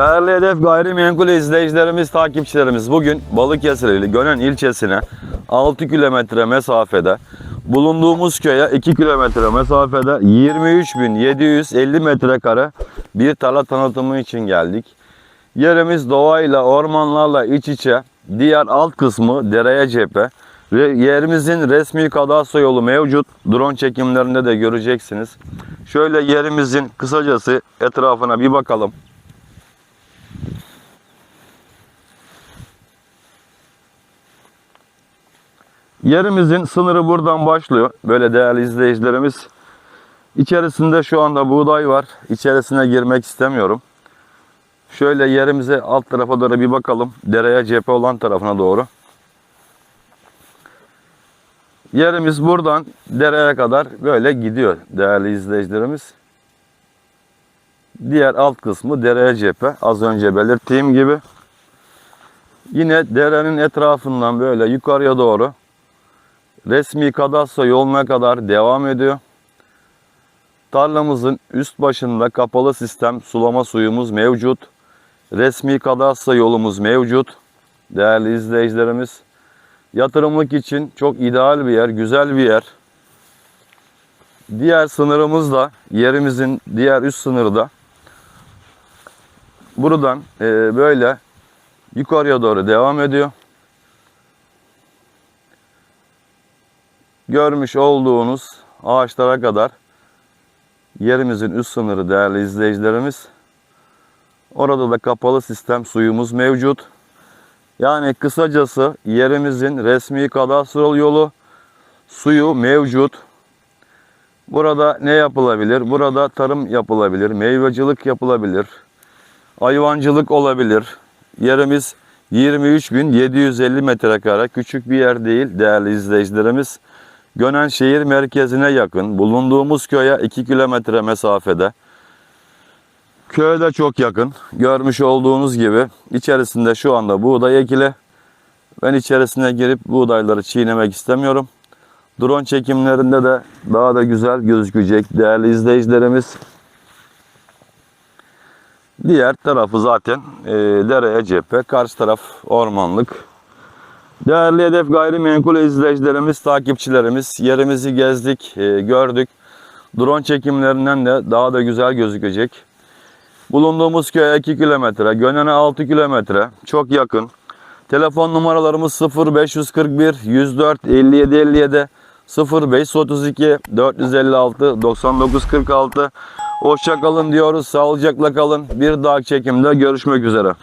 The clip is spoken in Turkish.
Değerli Hedef Gayrimenkul izleyicilerimiz, takipçilerimiz bugün Balıkesir ili Gönen ilçesine 6 kilometre mesafede bulunduğumuz köye 2 kilometre mesafede 23.750 metrekare bir tarla tanıtımı için geldik. Yerimiz doğayla, ormanlarla iç içe. Diğer alt kısmı dereye cephe. Yerimizin resmi kadastro yolu mevcut. Drone çekimlerinde de göreceksiniz. Şöyle yerimizin kısacası etrafına bir bakalım. Yerimizin sınırı buradan başlıyor. Böyle değerli izleyicilerimiz. İçerisinde şu anda buğday var. İçerisine girmek istemiyorum. Şöyle yerimize alt tarafa doğru bir bakalım. Dereye cephe olan tarafına doğru. Yerimiz buradan dereye kadar böyle gidiyor değerli izleyicilerimiz. Diğer alt kısmı dereye cephe. Az önce belirttiğim gibi. Yine derenin etrafından böyle yukarıya doğru resmi kadastro yoluna kadar devam ediyor. Tarlamızın üst başında kapalı sistem sulama suyumuz mevcut. Resmi kadastro yolumuz mevcut. Değerli izleyicilerimiz, yatırımlık için çok ideal bir yer, güzel bir yer. Diğer sınırımız da yerimizin diğer üst sınırı da buradan e, böyle yukarıya doğru devam ediyor. Görmüş olduğunuz ağaçlara kadar yerimizin üst sınırı değerli izleyicilerimiz. Orada da kapalı sistem suyumuz mevcut. Yani kısacası yerimizin resmi kadastrol yolu suyu mevcut. Burada ne yapılabilir? Burada tarım yapılabilir, meyvecilik yapılabilir, hayvancılık olabilir. Yerimiz 23.750 metrekare küçük bir yer değil değerli izleyicilerimiz. Gönen şehir merkezine yakın. Bulunduğumuz köye 2 kilometre mesafede. Köye de çok yakın. Görmüş olduğunuz gibi içerisinde şu anda buğday ekili. Ben içerisine girip buğdayları çiğnemek istemiyorum. Drone çekimlerinde de daha da güzel gözükecek değerli izleyicilerimiz. Diğer tarafı zaten e, dereye cephe, karşı taraf ormanlık. Değerli Hedef Gayrimenkul izleyicilerimiz, takipçilerimiz yerimizi gezdik, e, gördük. Drone çekimlerinden de daha da güzel gözükecek. Bulunduğumuz köy 2 kilometre, Gönen'e 6 kilometre, çok yakın. Telefon numaralarımız 0541 104 57 57 0532 456 9946. Hoşça kalın diyoruz, sağlıcakla kalın. Bir dahaki çekimde görüşmek üzere.